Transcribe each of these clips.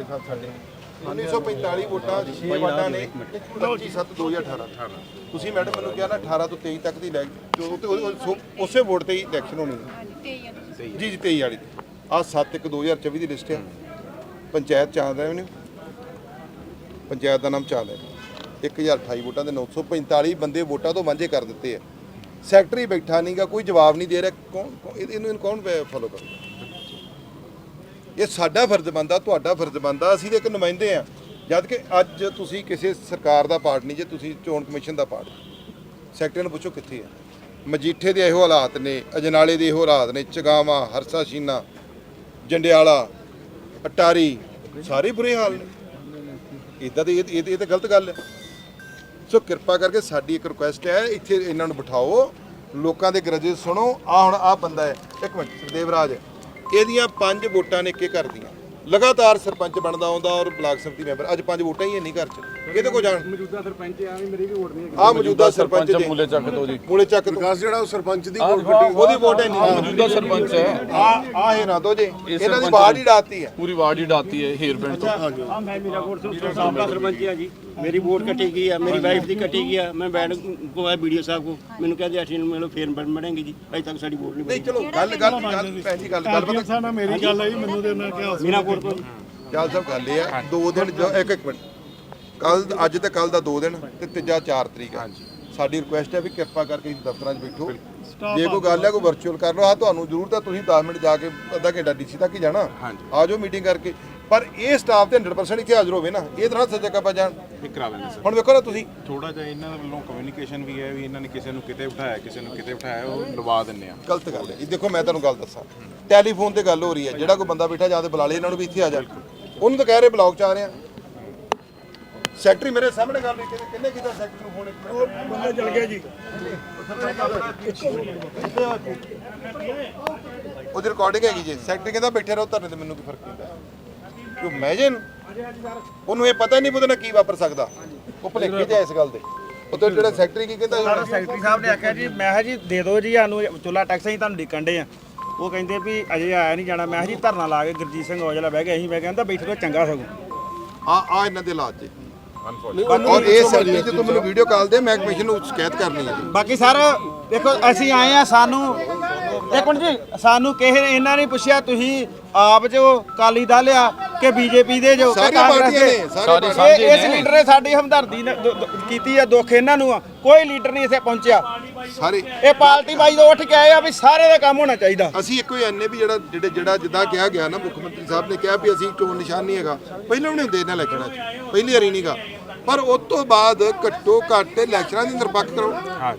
ਪਿਛਲੇ ਸਾਲ ਸਾਡੇ 1945 ਵੋਟਾਂ 6 ਵਾਰਡਾਂ ਨੇ 25 7 2018 ਤੁਸੀਂ ਮੈਡਮ ਮੈਨੂੰ ਕਿਹਾ ਨਾ 18 ਤੋਂ 23 ਤੱਕ ਦੀ ਲੈ ਜੋ ਤੇ ਉਹ- ਉਸੇ ਵੋਟ ਤੇ ਹੀ ਇਲੈਕਸ਼ਨ ਹੋਣੀ ਹੈ। ਜੀ ਜੀ 23 ਵਾਲੀ। ਆ 7 1 2024 ਦੀ ਲਿਸਟ ਹੈ। ਪੰਚਾਇਤ ਚਾਂਦ ਰੈਵਨਿਊ ਪੰਚਾਇਤ ਦਾ ਨਾਮ ਹੈ 1028 ਵੋਟਾਂ ਦੇ 945 ਬੰਦੇ ਵੋਟਾਂ ਤੋਂ ਵਾਂਝੇ ਕਰ ਦਿੱਤੇ ਆ। ਸੈਕਟਰੀ ਬੈਠਾ ਨਹੀਂਗਾ ਕੋਈ ਜਵਾਬ ਨਹੀਂ ਦੇ ਰਿਹਾ। ਕੌਣ ਕੌਣ- ਇਹਨੂੰ ਇਹਨੂੰ ਕੌਣ ਫੋਲੋ ਕਰੂਗਾ? ਇਹ ਸਾਡਾ ਫਰਜ਼ ਬਣਦਾ, ਤੁਹਾਡਾ ਫਰਜ਼ ਬਣਦਾ, ਅਸੀਂ ਤਾਂ ਇੱਕ ਨੁਮਾਇੰਦੇ ਆ ਜਦ ਕਿ ਅੱਜ ਤੁਸੀਂ ਕਿਸੇ ਸਰਕਾਰ ਦਾ ਪਾਰਟ ਨਹੀਂ, ਜੇ ਤੁਸੀਂ ਚੋਣ ਕਮਿਸ਼ਨ ਦਾ ਪਾਰਟ। ਸੈਕਟਰੀ ਨੂੰ ਪੁੱਛੋ ਕਿੱਥੇ ਆ। ਮਜੀਠੇ ਦੇ ਇਹੋ ਹਾਲਾਤ ਨੇ, ਅਜਨਾਲੇ ਦੇ ਇਹੋ ਹਾਲਾਤ ਨੇ, ਚਗਾਵਾ, ਹਰਸਾ ਸ਼ੀਨਾ ਜੰਡਿਆਲਾ, ਅਟਾਰੀ, ਸਾਰੇ ਬੁਰੇ ਹਾਲ ਨੇ। ਇਦਾਂ ਦੇ ਇਹ ਇਹ ਇਹ ਤਾਂ ਗਲਤ ਗੱਲ ਹੈ। ਸੋ ਕਿਰਪਾ ਕਰਕੇ ਸਾਡੀ ਇੱਕ ਰਿਕੁਐਸਟ ਹੈ, ਇੱਥੇ ਇਹਨਾਂ ਨੂੰ ਬਿਠਾਓ। ਲੋਕਾਂ ਦੇ ਗਰਜੇ ਸੁਣੋ। ਆ ਹੁਣ ਆ ਬੰਦਾ ਹੈ। ਇੱਕ ਮਿੰਟ ਸੁਖਦੇਵਰਾਜ ਇਹਦੀਆਂ ਪੰਜ ਵੋਟਾਂ ਨੇ ਇੱਕੇ ਘਰ ਦੀਆਂ। ਲਗਾਤਾਰ ਸਰਪੰਚ ਬਣਦਾ ਆਉਂਦਾ ਔਰ ਬਲਾਕ ਸਮਿਤੀ ਮੈਂਬਰ ਅੱਜ ਪੰਜ ਵੋਟਾਂ ਹੀ ਹੈ ਨਹੀਂ ਘਰ ਚ। ਇਹਦੇ ਕੋ ਜਾਣ ਮੌਜੂਦਾ ਸਰਪੰਚ ਆ ਵੀ ਮੇਰੀ ਵੀ ਵੋਟ ਨਹੀਂ ਹੈਗੀ। ਆ ਮੌਜੂਦਾ ਸਰਪੰਚ ਦੇ ਮੂਲੇ ਚੱਕ ਦੋ ਜੀ। ਮੂਲੇ ਚੱਕ ਤੋਂ ਵਿਕਾਸ ਜਿਹੜਾ ਉਹ ਸਰਪੰਚ ਦੀ ਵੋਟ ਕੱਢੀ ਉਹਦੀ ਵੋਟ ਹੈ ਨਹੀਂ। ਮੌਜੂਦਾ ਸਰਪੰਚ ਹੈ। ਆ ਆ ਹੈ ਨਾ ਦੋ ਜੇ। ਇਹ ਇਹਨਾਂ ਦੀ ਬਾੜ ਹੀ ਡਾਤੀ ਹੈ। ਪੂਰੀ ਵਾਰਡ ਹੀ ਡਾਤੀ ਹੈ ਹੀਰ ਪਿੰਡ ਤੋਂ ਆ ਮੈਂ ਮੇਰਾ ਵੋਟ ਤੋਂ ਸਾਹਮਣਾ ਸਰਪੰਚ ਆ ਜੀ। ਮੇਰੀ ਵੋਟ ਕੱਟੀ ਗਈ ਆ ਮੇਰੀ ਵਾਈਫ ਦੀ ਕੱਟੀ ਗਈ ਆ ਮੈਂ ਬੈਠ ਕੋ ਆ ਵੀਡੀਓ ਸਾਹਿਬ ਕੋ ਮੈਨੂੰ ਕਹਿੰਦੇ ਅਸੀਂ ਨੂੰ ਮਿਲੋ ਫੇਰ ਬਣਨਗੇ ਜੀ ਅਜੇ ਤੱਕ ਸਾਡੀ ਵੋਟ ਨਹੀਂ ਨਹੀਂ ਚਲੋ ਗੱਲ ਗੱਲ ਗੱਲ ਭੈਣ ਜੀ ਗੱਲ ਗੱਲ ਪਤਾ ਨਾਲ ਮੇਰੀ ਗੱਲ ਆਈ ਮੈਨੂੰ ਤੇ ਉਹਨਾਂ ਕਿਹਾ ਮੀਨਾ ਕੋਟ ਤੋਂ। ਚਾਲ ਸਾਹਿਬ ਗੱਲ ਇਹ ਹੈ ਦੋ ਦਿਨ ਜੋ- ਇੱਕ ਇੱਕ ਮਿੰਟ। ਕੱਲ ਅੱਜ ਤੇ ਕੱਲ ਦਾ ਦੋ ਦਿਨ ਤੇ ਤੀਜਾ 4 ਤਰੀਕ ਹੈ ਸਾਡੀ ਰਿਕੁਐਸਟ ਹੈ ਵੀ ਕਿਰਪਾ ਕਰਕੇ ਤੁਸੀਂ ਦਫ਼ਤਰਾਂ 'ਚ ਬੈਠੋ। ਜੇ ਕੋਈ ਗੱਲ ਹੈ ਕੋਈ ਵਰਚੁਅਲ ਕਰ ਲਓ। ਹਾਂ ਤੁਹਾਨੂੰ ਜ਼ਰੂਰਤ ਹੈ ਤੁਸੀਂ 10 ਮਿੰਟ ਜਾ ਕੇ ਅੱਧਾ ਘੰਟਾ ਡੀਸੀ ਤੱਕ ਹੀ ਜਾਣਾ। ਆ ਜਾਓ ਮੀਟਿੰਗ ਕਰਕੇ। ਪਰ ਇਹ ਸਟਾਫ ਤੇ 100% ਇੱਥੇ ਹਾਜ਼ਰ ਹੋਵੇ ਨਾ ਇਹ ਤਰ੍ਹਾਂ ਸੱਜਾ ਕੱਪਾ ਜਾਣ। ਇਹ ਕਰਾ ਦੇਣਾ ਸਰ। ਹੁਣ ਵੇਖੋ ਨਾ ਤੁਸੀਂ। ਥੋੜਾ ਜਿਹਾ ਇਹਨਾਂ ਵੱਲੋਂ ਕਮਿਊਨੀਕੇਸ਼ਨ ਵੀ ਹੈ ਵੀ ਇਹਨਾਂ ਨੇ ਕਿਸੇ ਨੂੰ ਕਿਤੇ ਬਿਠਾਇਆ ਕਿਸੇ ਨੂੰ ਕਿਤੇ ਬਿਠਾਇਆ ਉਹ ਲਵਾ ਦਿੰਨੇ ਆ। ਗਲਤ ਗੱਲ ਹੈ। ਇਹ ਦੇਖੋ ਮੈਂ ਤੁਹਾਨੂੰ ਗੱਲ ਦੱਸਾਂ। ਟੈਲੀਫੋਨ ਤੇ ਗੱਲ ਹੋ ਰਹੀ ਹੈ। ਜਿਹੜਾ ਕੋਈ ਬੰਦਾ ਬੈਠਾ ਜਾਂ ਤੇ ਬੁਲਾ ਲੇ ਇਹਨਾਂ ਨੂੰ ਵੀ ਇੱਥੇ ਆ ਜਾ। ਉਹਨੂੰ ਤਾਂ ਕਹਿ ਰਹੇ ਬਲੌਕ ਚ ਆ ਰਹੇ ਆ। ਸੈਕਟਰੀ ਮੇਰੇ ਸਾਹਮਣੇ ਗੱਲ ਨਹੀਂ ਕਿੰਨੇ ਕੀਤਾ ਸੈਕਟਰੀ ਨੂੰ ਫੋਨ ਇੱਕ ਮਿੰਟ। ਬੰਦਾ ਚਲ ਗਿਆ ਜੀ। ਉਹਦੀ ਰਿਕਾਰਡਿੰਗ ਹੈਗੀ ਜੀ। ਸੈਕਟਰੀ ਕਹਿੰਦਾ ਬੈਠੇ ਰਹੋ ਧਰਨੇ ਤੇ ਮੈਨੂੰ ਕੀ ਫ਼ਰਕ ਪੈਂਦਾ। ਕਿਉਂ ਮੈਂ ਜੇ ਨੂੰ ਉਹਨੂੰ ਇਹ ਪਤਾ ਨਹੀਂ ਉਹਦੇ ਨਾਲ ਕੀ ਵਾਪਰ ਸਕਦਾ। ਉਹ ਭਲੇਖੇ ਚ ਹੈ ਇਸ ਗੱਲ ਦੇ ਉਹ ਤੇ ਜਿਹੜਾ ਸੈਕਟਰੀ ਕੀ ਕਹਿੰਦਾ? ਸੈਕਟਰੀ ਸਾਹਿਬ ਨੇ ਆਖਿਆ ਜੀ ਮੈਂ ਕਿਹਾ ਜੀ ਦੇ ਦਿਓ ਜੀ ਸਾਨੂੰ ਚੁੱਲਾ ਟੈਕਸ ਅਸੀਂ ਤੁਹਾਨੂੰ ਡਿੱਕਣ ਦੇ ਆ। ਉਹ ਕਹਿੰਦੇ ਵੀ ਅਜੇ ਆਇਆ ਨਹੀਂ ਜਾਣਾ। ਮੈਂ ਕਿਹਾ ਜੀ ਧਰਨਾ ਲਾ ਕੇ ਗੁਰਜੀਤ ਸਿੰਘ ਔਜਲਾ ਬਹਿ ਗਿਆ ਅਸੀਂ ਮੈਂ ਕਹਿੰਦਾ ਬੈਠੇ ਤੋਂ ਚੰਗਾ ਸਗੋਂ। ਆ ਆ ਇਹਨਾਂ ਦੇ ਹਾਲਾਤ ਜੀ ਔਰ ਇਹ ਸੈਕਟਰੀ ਤੇ ਤੂੰ ਮੈਨੂੰ ਵੀਡੀਓ ਕਾਲ ਦੇ ਮੈਂ ਕਮਿਸ਼ਨ ਨੂੰ ਸ਼ਿਕਾਇਤ ਕਰਨੀ ਹੈ। ਬਾਕੀ ਸਰ ਦੇਖੋ ਅਸੀਂ ਆਏ ਆ ਸਾਨੂੰ ਇੱਕ ਮਿੰਟ ਜੀ। ਸਾਨੂੰ ਕਿਸੇ ਇਹਨਾਂ ਨੇ ਪੁੱਛਿਆ ਤੁਸੀਂ ਆਪ ਜੋ ਕਾਲੀ ਦਲ ਆ ਕਿ ਬੀਜੇਪੀ ਦੇ ਜੋ ਕਿ ਸਾਰੀਆਂ ਕਾਂਗਰਸ ਪਾਰਟੀਆਂ ਦੇ ਨੇ ਸਾਰੇ ਇਹ ਇਸ ਲੀਡਰ ਨੇ ਸਾਡੀ ਹਮਦਰਦੀ ਨਾਲ ਦੁ- ਦੁ- ਕੀਤੀ ਆ ਦੁੱਖ ਇਹਨਾਂ ਨੂੰ ਆ। ਕੋਈ ਲੀਡਰ ਨਹੀਂ ਇੱਥੇ ਪਹੁੰਚਿਆ। ਸਾਰੇ ਇਹ ਪਾਰਟੀ ਬਾਈ ਤੋਂ ਉੱਠ ਕੇ ਆਏ ਆ ਵੀ ਸਾਰੇ ਦਾ ਕੰਮ ਹੋਣਾ ਚਾਹੀਦਾ। ਅਸੀਂ ਇੱਕੋ ਹੀ ਐਨੇ ਵੀ ਜਿਹੜਾ ਜਿਹੜੇ ਜਿਹੜਾ ਜਿੱਦਾਂ ਕਿਹਾ ਗਿਆ ਨਾ ਮੁੱਖ ਮੰਤਰੀ ਸਾਹਿਬ ਨੇ ਕਿਹਾ ਵੀ ਅਸੀਂ ਚੋਣ ਨਿਸ਼ਾਨ ਨਹੀਂ ਹੈਗਾ। ਪਹਿਲਾਂ ਵੀ ਨਹੀਂ ਹੁੰਦੇ ਇਹਨਾਂ ਇਲੈਕਸ਼ਨਾਂ 'ਚ। ਪਹਿਲੀ ਵਾਰੀ ਨਹੀਂਗਾ ਪਰ ਉਸ ਤੋਂ ਬਾਅਦ ਘੱਟੋ ਘੱਟ ਇਲੈਕਸ਼ਨਾਂ ਦੀ ਨਿਰਪੱਖ ਕਰੋ। ਹਾਂ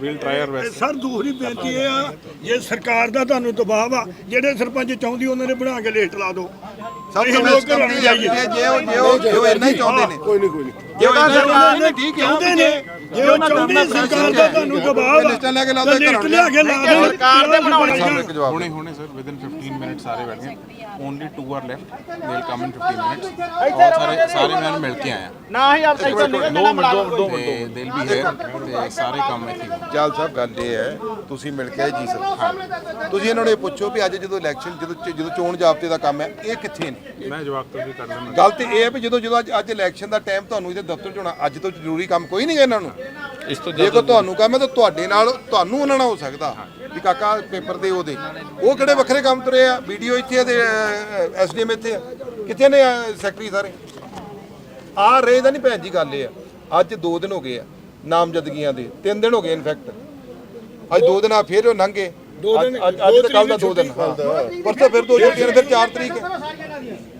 we'll try our best sir ਦੂਸਰੀ ਬੇਨਤੀ ਇਹ ਆ ਜੇ ਸਰਕਾਰ ਦਾ ਤੁਹਾਨੂੰ ਦਬਾਅ ਆ ਜਿਹੜੇ ਸਰਪੰਚ ਚਾਹੁੰਦੀ ਉਹਨਾਂ ਨੇ ਬਣਾ ਕੇ ਲੇਟ ਲਾ ਦਿਓ। ਸਭ ਤੋਂ ਲੋਕ ਬੈਸਟ ਕੰਪਨੀ ਜੇ ਉਹ ਜੇ ਉਹ ਇੰਨਾ ਹੀ ਚਾਹੁੰਦੇ ਨੇ। ਕੋਈ ਨਹੀਂ ਕੋਈ ਨਹੀਂ। ਜੇ ਉਹ ਇੰਨਾ ਚਾਹੁੰਦੇ ਨੇ ਠੀਕ ਹੈ ਚਾਹੁੰਦੇ ਨੇ ਜੇ ਉਹ ਚਾਹੁੰਦੇ ਸਰਕਾਰ ਦਾ ਤੁਹਾਨੂੰ ਦਬਾਅ ਆ ਲਿਸਟਾਂ ਲੈ ਕੇ ਲਾ ਦਿਓ ਤਾਂ ਲਿਸਟ ਘਰਾਂ ਲਿਆ ਕੇ ਲਾ ਦਿਓ ਸਰਕਾਰ ਦੇ ਬਣਾਉਣੀ ਸਾਨੂੰ ਇੱਕ ਜਵਾਬ ਹੁਣੇ ਹੁਣੇ ਸਰ ਵਿਦਨ 15 ਮਿੰਟ ਸਾਰੇ ਬੈਠ ਗਏ only 2 are left they will come in 15 minutes ਔਰ ਸਾਰੇ ਸਾਰੇ ਮੈਂ ਮਿਲ ਕੇ ਆਇਆ ਨਾ ਹੀ ਆਪ ਤੱਕ ਨਿਕਲ ਜਾਣਾ ਬੁਲਾ ਲਓ। ਤੇ ਦੇ ਵੀ ਹੇਅਰ ਤੇ ਸਾਰੇ ਕੰਮ ਇੱਥੇ ਹੋਣਗੇ। ਚਾਲ ਸਾਹਿਬ ਗੱਲ ਇਹ ਹੈ ਤੁਸੀਂ ਮਿਲ ਕੇ ਜੀ ਸਰ। ਤੁਸੀਂ ਇਹਨਾਂ ਨੂੰ ਇਹ ਪੁੱਛੋ ਵੀ ਅੱਜ ਜਦੋਂ ਇਲੈਕਸ਼ਨ ਜਦੋਂ ਜਦੋਂ ਚੋਣ ਜਾਬਤੇ ਦਾ ਕੰਮ ਹੈ ਇਹ ਕਿੱਥੇ ਨੇ? ਮੈਂ ਜਵਾਬ ਤੋਂ ਵੀ ਕਰ ਲੈਣਾ ਗੱਲ ਤੇ ਇਹ ਹੈ ਵੀ ਜਦੋਂ ਜਦੋਂ ਅੱਜ ਅੱਜ ਇਲੈਕਸ਼ਨ ਦਾ ਟਾਈਮ ਤੁਹਾਨੂੰ ਦਫ਼ਤਰ 'ਚ ਹੋਣਾ ਅੱਜ ਤੋਂ ਜ਼ਰੂਰੀ ਕੰਮ ਕੋਈ ਨਹੀਂ ਹੈ ਇਹਨਾਂ ਨੂੰ। ਇਸ ਤੋਂ ਜੇ ਕੋ ਤੁਹਾਨੂੰ ਕੰਮ ਹੈ ਤਾਂ ਤੁਹਾਡੇ ਨਾਲ ਤੁਹਾਨੂੰ ਉਹਨਾਂ ਨਾਲ ਹੋ ਸਕਦਾ। ਵੀ ਕਾਕਾ ਪੇਪਰ ਦੇ ਉਹਦੇ। ਉਹ ਕਿਹੜੇ ਵੱਖਰੇ ਕੰਮ ਤੁਰੇ ਆ? ਵੀਡੀਓ ਇੱਥੇ ਆ ਤੇ ਐਸਡੀਐਮ ਇੱਥੇ ਆ। ਕਿੱਥੇ ਨੇ ਸੈਕਟਰੀ ਸਾਰੇ? ਆ ਰਹੇ ਦਾ ਨਹੀਂ ਭੈਣ ਜੀ ਗੱਲ ਇਹ ਆ। ਅੱਜ 2 ਦਿਨ ਹੋ ਗਏ ਆ ਨਾਮਜ਼ਦਗੀਆਂ ਦੇ। 3 ਦਿਨ ਹੋ ਗਏ ਇਨਫੈਕਟ। ਅੱਜ 2 ਦਿਨ ਆ ਫਿਰ ਉਹ ਲੰਘੇ। ਅੱਜ ਅੱਜ ਅੱਜ ਤੇ ਕੱਲ ਦਾ 2 ਦਿਨ ਪਰਸੋਂ ਫਿਰ ਦੋ ਛੁੱਟੀਆਂ ਨੇ ਫਿਰ 4 ਤਰੀਕ ਹੈ।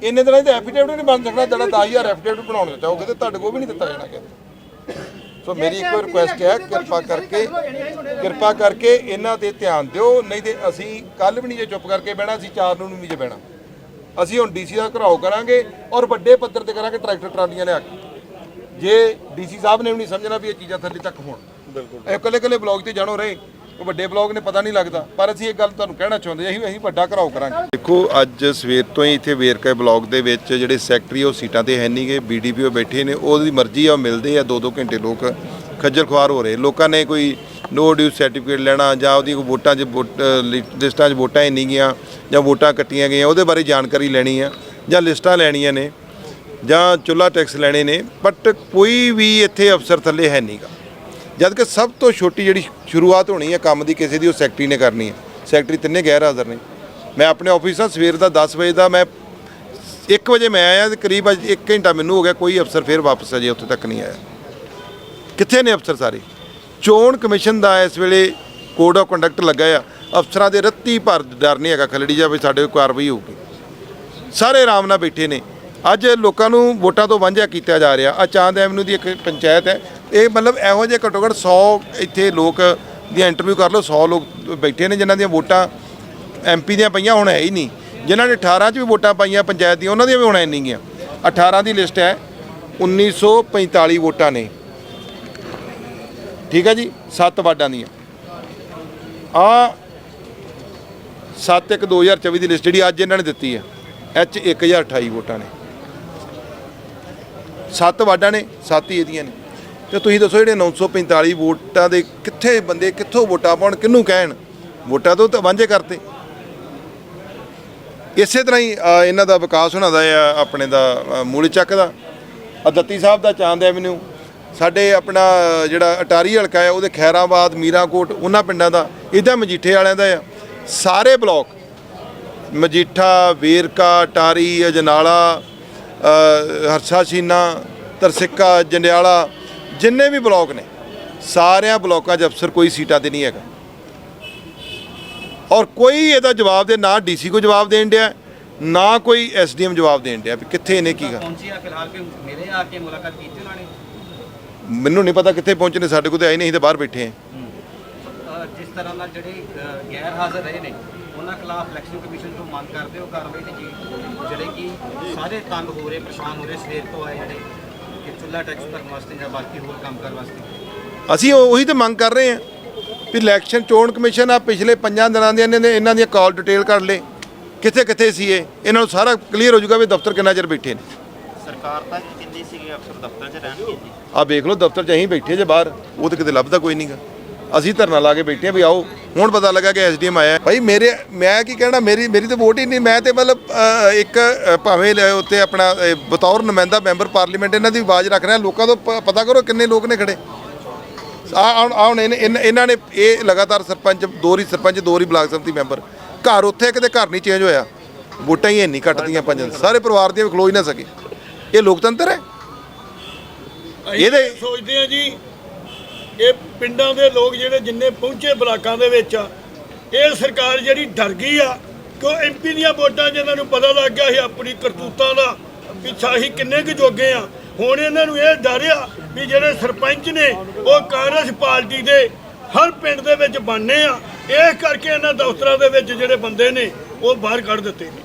ਇੰਨੇ ਦਿਨਾਂ ਦੇ ਐਫੀਡੇਵਿਟ ਨਹੀਂ ਬਣ ਸਕਦਾ ਜਿਹੜਾ 10000 ਐਫੀਡੇਵਿਟ ਬਣਾਉਣਾ ਚਾਹੋਗੇ ਤੇ ਤੁਹਾਡੇ ਕੋਲ ਵੀ ਨਹੀਂ ਦਿੱਤਾ ਜਾਣਾ ਕਿਤੇ ਸੋ ਮੇਰੀ ਇੱਕ ਰਿਕੁਐਸਟ ਹੈ ਕਿਰਪਾ ਕਰਕੇ ਕਿਰਪਾ ਕਰਕੇ ਇਹਨਾਂ ਤੇ ਧਿਆਨ ਦਿਓ ਨਹੀਂ ਤੇ ਅਸੀਂ ਕੱਲ ਵੀ ਨਹੀਂ ਜੇ ਚੁੱਪ ਕਰਕੇ ਬਹਿਣਾ ਅਸੀਂ ਚਾਰ ਨੂੰ ਨਹੀਂ ਜੇ ਬਹਿਣਾ। ਅਸੀਂ ਹੁਣ ਡੀਸੀ ਦਾ ਘਰਾਓ ਕਰਾਂਗੇ ਔਰ ਵੱਡੇ ਪੱਧਰ ਤੇ ਕਰਾਂਗੇ ਟਰੈਕਟਰ ਟਰਾਲੀਆਂ ਲਿਆ ਕੇ। ਜੇ ਡੀਸੀ ਸਾਹਿਬ ਨੇ ਵੀ ਨਹੀਂ ਸਮਝਣਾ ਵੀ ਇਹ ਚੀਜ਼ਾਂ ਥੱਲੇ ਤੱਕ ਹੋਣ। ਬਿਲਕੁਲ। ਇਹ ਇਕੱਲੇ ਇਕੱਲੇ ਬਲੌਗ ਤੇ ਜਾਣੋ ਰਹੇ। ਉਹ ਵੱਡੇ ਬਲੌਗ ਨੇ ਪਤਾ ਨਹੀਂ ਲੱਗਦਾ, ਪਰ ਅਸੀਂ ਇਹ ਗੱਲ ਤੁਹਾਨੂੰ ਕਹਿਣਾ ਚਾਹੁੰਦੇ ਅਸੀਂ ਅਸੀਂ ਵੱਡਾ ਘਰਾਓ ਕਰਾਂਗੇ। ਦੇਖੋ, ਅੱਜ ਸਵੇਰ ਤੋਂ ਹੀ ਇੱਥੇ ਵੇਰਕੇ ਬਲੌਗ ਦੇ ਵਿੱਚ ਜਿਹੜੇ ਸੈਕਟਰੀ ਉਹ ਸੀਟਾਂ ਤੇ ਹੈ ਨਹੀਂਗੇ ਬੀਡੀਪੀਓ ਬੈਠੇ ਨੇ, ਉਹਦੀ ਮਰਜ਼ੀ ਆ, ਉਹ ਮਿਲਦੇ ਆ ਦੋ ਦੋ ਘੰਟੇ ਲੋਕ ਖੱਜਲ ਖੁਆਰ ਹੋ ਰਹੇ। ਲੋਕਾਂ ਨੇ ਕੋਈ ਨੋ ਡਿਊ ਸਰਟੀਫਿਕੇਟ ਲੈਣਾ ਜਾਂ ਉਹਦੀ ਵੋਟਾਂ 'ਚ ਵੋਟ- ਲਿ- ਲਿਸਟਾਂ 'ਚ ਵੋਟਾਂ ਹੀ ਨਹੀਂ ਗਈਆਂ ਜਾਂ ਵੋਟਾਂ ਕੱਟੀਆਂ ਗਈਆਂ, ਉਹਦੇ ਬਾਰੇ ਜਾਣਕਾਰੀ ਲੈਣੀ ਆ ਜਾਂ ਲਿਸਟਾਂ ਲੈਣੀਆਂ ਨੇ ਜਾਂ ਚੁੱਲਾ ਟੈਕਸ ਲੈਣੇ ਨੇ ਬਟ ਕੋਈ ਵੀ ਇੱਥੇ ਅਫਸਰ ਥੱਲੇ ਹੈ ਨਹੀਂਗਾ। ਜਦ ਕਿ ਸਭ ਤੋਂ ਛੋਟੀ ਜਿਹੜੀ ਸ਼ੁਰੂਆਤ ਹੋਣੀ ਹੈ ਕੰਮ ਦੀ ਕਿਸੇ ਦੀ, ਉਹ ਸੈਕਟਰੀ ਨੇ ਕਰਨੀ ਹੈ। ਸੈਕਟਰੀ ਤਿੰਨੇ ਗੈਰ ਹਾਜ਼ਰ ਨੇ। ਮੈਂ ਆਪਣੇ ਆਫਿਸ ਨਾਲ ਸਵੇਰ ਦਾ 10 ਵਜੇ ਦਾ ਮੈਂ 1 ਵਜੇ ਮੈਂ ਆਇਆ ਤੇ ਕਰੀਬ ਅੱਜ 1 ਘੰਟਾ ਮੈਨੂੰ ਹੋ ਗਿਆ, ਕੋਈ ਅਫਸਰ ਫੇਰ ਵਾਪਸ ਅਜੇ ਉੱਥੇ ਤੱਕ ਨਹੀਂ ਆਇਆ। ਕਿੱਥੇ ਨੇ ਅਫਸਰ ਸਾਰੇ? ਚੋਣ ਕਮਿਸ਼ਨ ਦਾ ਇਸ ਵੇਲੇ ਕੋਡ ਆਫ ਕੰਡਕਟ ਲੱਗਾ ਆ। ਅਫਸਰਾਂ ਦੇ ਰੱਤੀ ਭਰ ਡਰ ਨਹੀਂ ਹੈਗਾ, ਖਲੜੀ ਜਾ ਵੀ ਸਾਡੇ ਕੋਲ ਕਾਰਵਾਈ ਹੋਊਗੀ। ਸਾਰੇ ਆਰਾਮ ਨਾਲ ਬੈਠੇ ਨੇ। ਅੱਜ ਲੋਕਾਂ ਨੂੰ ਵੋਟਾਂ ਤੋਂ ਵਾਂਝਾ ਕੀਤਾ ਜਾ ਰਿਹਾ। ਆ ਚਾਂਦ ਐਵਨਿਊ ਦੀ ਇੱਕ ਪੰਚਾਇਤ ਹੈ ਇਹ ਮਤਲਬ ਇਹੋ ਜਿਹੇ ਘੱਟੋ ਘੱਟ 100 ਇੱਥੇ ਲੋਕ ਦੀਆਂ ਇੰਟਰਵਿਊ ਕਰ ਲਓ 100 ਲੋਕ ਬੈਠੇ ਨੇ ਜਿਨ੍ਹਾਂ ਦੀਆਂ ਵੋਟਾਂ ਐਮਪੀ ਦੀਆਂ ਪਈਆਂ, ਹੁਣ ਹੈ ਹੀ ਨਹੀਂ। ਜਿਨ੍ਹਾਂ ਨੇ 18 ਚ ਵੀ ਵੋਟਾਂ ਪਾਈਆਂ, ਪੰਚਾਇਤ ਦੀਆਂ, ਉਹਨਾਂ ਦੀਆਂ ਵੀ ਹੁਣ ਹੈ ਨਹੀਂ ਗੀਆਂ। 18 ਦੀ ਲਿਸਟ ਹੈ 1945 ਵੋਟਾਂ ਨੇ। ਠੀਕ ਹੈ ਜੀ, ਸੱਤ ਵਾਰਡਾਂ ਦੀਆਂ। ਆ 7 1 2024 ਦੀ ਲਿਸਟ ਜਿਹੜੀ ਅੱਜ ਇਹਨਾਂ ਨੇ ਦਿੱਤੀ ਹੈ, ਐਚ 1028 ਵੋਟਾਂ ਨੇ। ਸੱਤ ਵਾਰਡਾਂ ਨੇ, ਸੱਤ ਹੀ ਇਹਦੀਆਂ ਨੇ। ਤੇ ਤੁਸੀਂ ਦੱਸੋ ਜਿਹੜੇ 945 ਵੋਟਾਂ ਦੇ ਕਿੱਥੇ ਬੰਦੇ ਕਿੱਥੋਂ ਵੋਟਾਂ ਪਾਉਣ ਕਿਹਨੂੰ ਕਹਿਣ? ਵੋਟਾਂ ਤੋਂ ਤਾਂ ਵਾਂਝੇ ਕਰਤੇ। ਇਸੇ ਤਰ੍ਹਾਂ ਹੀ ਇਹਨਾਂ ਦਾ ਵਿਕਾਸ ਹੋਣਾ ਦਾ ਆ ਆਪਣੇ ਦਾ ਅ, ਚੱਕ ਦਾ। ਆ ਸਾਹਿਬ ਦਾ ਚਾਂਦ ਐਵਨਿਊ ਸਾਡੇ ਆਪਣਾ ਜਿਹੜਾ ਅਟਾਰੀ ਹਲਕਾ ਹੈ ਉਹਦੇ ਖੈਰਾਬਾਦ ਮੀਰਾਕੋਟ ਉਹਨਾਂ ਪਿੰਡਾਂ ਦਾ ਇਹਦਾ ਮਜੀਠੇ ਵਾਲਿਆਂ ਦਾ ਆ। ਸਾਰੇ ਬਲਾਕ ਮਜੀਠਾ ਵੇਰਕਾ ਅਟਾਰੀ ਅਜਨਾਲਾ ਅ, ਹਰਸਾ ਸੀਨਾ ਤਰਸਿੱਕਾ ਜੰਡਿਆਲਾ ਜਿੰਨੇ ਵੀ ਬਲਾਕ ਨੇ ਸਾਰਿਆਂ ਬਲਾਕਾਂ 'ਚ ਅਫਸਰ ਕੋਈ ਸੀਟਾਂ ਤੇ ਨਹੀਂ ਹੈਗਾ। ਔਰ ਕੋਈ ਇਹਦਾ ਜਵਾਬ ਦੇ ਨਾ ਡੀਸੀ ਕੋ ਜਵਾਬ ਦੇਣ ਡਿਆ ਨਾ ਕੋਈ ਐਸਡੀਐਮ ਜਵਾਬ ਦੇਣ ਡਿਆ ਵੀ ਕਿੱਥੇ ਇਹਨੇ ਕੀ ਗਾ ਪਹੁੰਚੀ ਆ ਫਿਲਹਾਲ ਕਿ ਮੇਰੇ ਆ ਕੇ ਮੁਲਾਕਾਤ ਕੀਤੀ ਉਹਨਾਂ ਨੇ? ਮੈਨੂੰ ਨਹੀਂ ਪਤਾ ਕਿੱਥੇ ਪਹੁੰਚੇ ਨੇ ਸਾਡੇ ਕੋਲ ਤੇ ਆਏ ਨਹੀਂ ਅਸੀਂ ਤਾਂ ਬਾਹਰ ਬੈਠੇ ਅਹ ਜਿਸ ਤਰ੍ਹਾਂ ਨਾਲ ਜਿਹੜੇ ਅਹ, ਗੈਰ ਹਾਜ਼ਰ ਰਹੇ ਨੇ ਉਹਨਾਂ ਖਿਲਾਫ ਇਲੈਕਸ਼ਨ ਕਮਿਸ਼ਨ ਤੋਂ ਮੰਗ ਕਰਦੇ ਹੋ ਕਾਰਵਾਈ ਤੇ ਜੀ ਜਿਹੜੇ ਕਿ ਸਾਰੇ ਤੰਗ ਹੋ ਰਹੇ ਪਰੇਸ਼ਾਨ ਹੋ ਰਹੇ ਸਵੇਰ ਤੋਂ ਆਏ ਜਿਹੜੇ ਕਿ ਚੁੱਲਾ ਟੈਕਸ ਭਰਨ ਵਾਸਤੇ ਜਾਂ ਬਾਕੀ ਹੋਰ ਕੰਮ ਕਰਨ ਵਾਸਤੇ? ਅਸੀਂ ਉਹ- ਉਹੀ ਤਾਂ ਮੰਗ ਕਰ ਰਹੇ ਹਾਂ ਵੀ ਇਲੈਕਸ਼ਨ ਚੋਣ ਕਮਿਸ਼ਨ ਆ ਪਿਛਲੇ ਪੰਜਾਂ ਦਿਨਾਂ ਦੀਆਂ ਇਹਨਾਂ ਨੇ ਇਹਨਾਂ ਦੀਆਂ ਕਾਲ ਡਿਟੇਲ ਕੱਢ ਲੇ ਕਿੱਥੇ ਕਿੱਥੇ ਸੀ ਇਹ? ਇਹਨਾਂ ਨੂੰ ਸਾਰਾ ਕਲੀਅਰ ਹੋ ਜਾਊਗਾ ਵੀ ਦਫ਼ਤਰ ਕਿੰਨਾ ਚਿਰ ਬੈਠੇ ਨੇ। ਸਰਕਾਰ ਤਾਂ ਕਹਿੰਦੀ ਸੀ ਕਿ ਅਫਸਰ ਦਫ਼ਤਰ 'ਚ ਰਹਿਣਗੇ ਜੀ? ਆ ਵੇਖ ਲਓ ਦਫ਼ਤਰ 'ਚ ਅਸੀਂ ਬੈਠੇ ਜੇ ਬਾਹਰ ਉਹ ਤਾਂ ਕਿਤੇ ਲੱਭਦਾ ਕੋਈ ਨਹੀਂਗਾ ਅਸੀਂ ਧਰਨਾ ਲਾ ਕੇ ਬੈਠੇ ਆ ਵੀ ਆਓ ਹੁਣ ਪਤਾ ਲੱਗਾ ਕਿ ਐਸਡੀਐਮ ਆਇਆ ਭਾਈ ਮੇਰੇ ਮੈਂ ਕੀ ਕਹਿਣਾ ਮੇਰੀ ਮੇਰੀ ਤਾਂ ਵੋਟ ਹੀ ਨਹੀਂ ਮੈਂ ਤੇ ਮਤਲਬ ਇੱਕ ਭਾਵੇਂ ਲੈ ਉੱਤੇ ਆਪਣਾ ਬਤੌਰ ਨੁਮਾਇੰਦਾ ਮੈਂਬਰ ਪਾਰਲੀਮੈਂਟ ਇਹਨਾਂ ਦੀ ਆਵਾਜ਼ ਰੱਖ ਰਿਹਾ ਲੋਕਾਂ ਤੋਂ ਪ- ਪਤਾ ਕਰੋ ਕਿੰਨੇ ਲੋਕ ਨੇ ਖੜੇ। ਆ ਹੁਣ ਆ ਹੁਣ ਇਹਨੇ- ਨੇ ਇਹ ਲਗਾਤਾਰ ਸਰਪੰਚ ਦੋ ਵਾਰੀ ਸਰਪੰਚ ਦੋ ਵਾਰੀ ਬਲਾਕ ਸੰਮਤੀ ਮੈਂਬਰ। ਘਰ ਉੱਥੇ ਕਿਤੇ ਘਰ ਨਹੀਂ ਚੇਂਜ ਹੋਇਆ। ਵੋਟਾਂ ਹੀ ਇੰਨੀ ਕੱਟਦੀਆਂ ਪੰਜਾਂ ਸਾਰੇ ਪਰਿਵਾਰ ਦੀਆਂ ਵੀ ਖਲੋ ਹੀ ਨਾ ਸਕੇ। ਇਹ ਲੋਕਤੰਤਰ ਹੈ? ਇਹਦੇ ਇਹਦੇ ਸੋਚਦੇ ਆ ਜੀ ਇਹ ਪਿੰਡਾਂ ਦੇ ਲੋਕ ਜਿਹੜੇ ਜਿੰਨੇ ਪਹੁੰਚੇ ਬਲਾਕਾਂ ਦੇ ਵਿੱਚ ਆ, ਇਹ ਸਰਕਾਰ ਜਿਹੜੀ ਡਰ ਗਈ ਆ ਕਿ ਉਹ ਐਮਪੀ ਦੀਆਂ ਵੋਟਾਂ ਜਿਹਨਾਂ ਨੂੰ ਪਤਾ ਲੱਗ ਗਿਆ ਸੀ ਆਪਣੀ ਕਰਤੂਤਾਂ ਦਾ ਵੀ ਹੀ ਕਿੰਨੇ ਕੁ ਜੋਗੇ ਆ, ਹੁਣ ਇਹਨਾਂ ਨੂੰ ਇਹ ਡਰ ਆ ਵੀ ਜਿਹੜੇ ਸਰਪੰਚ ਨੇ ਉਹ ਕਾਂਗਰਸ ਪਾਰਟੀ ਦੇ ਹਰ ਪਿੰਡ ਦੇ ਵਿੱਚ ਬਣਨੇ ਆ ਇਸ ਕਰਕੇ ਇਹਨਾਂ ਦਫ਼ਤਰਾਂ ਦੇ ਵਿੱਚ ਜਿਹੜੇ ਬੰਦੇ ਨੇ ਉਹ ਬਾਹਰ ਕੱਢ ਦਿੱਤੇ ਨੇ।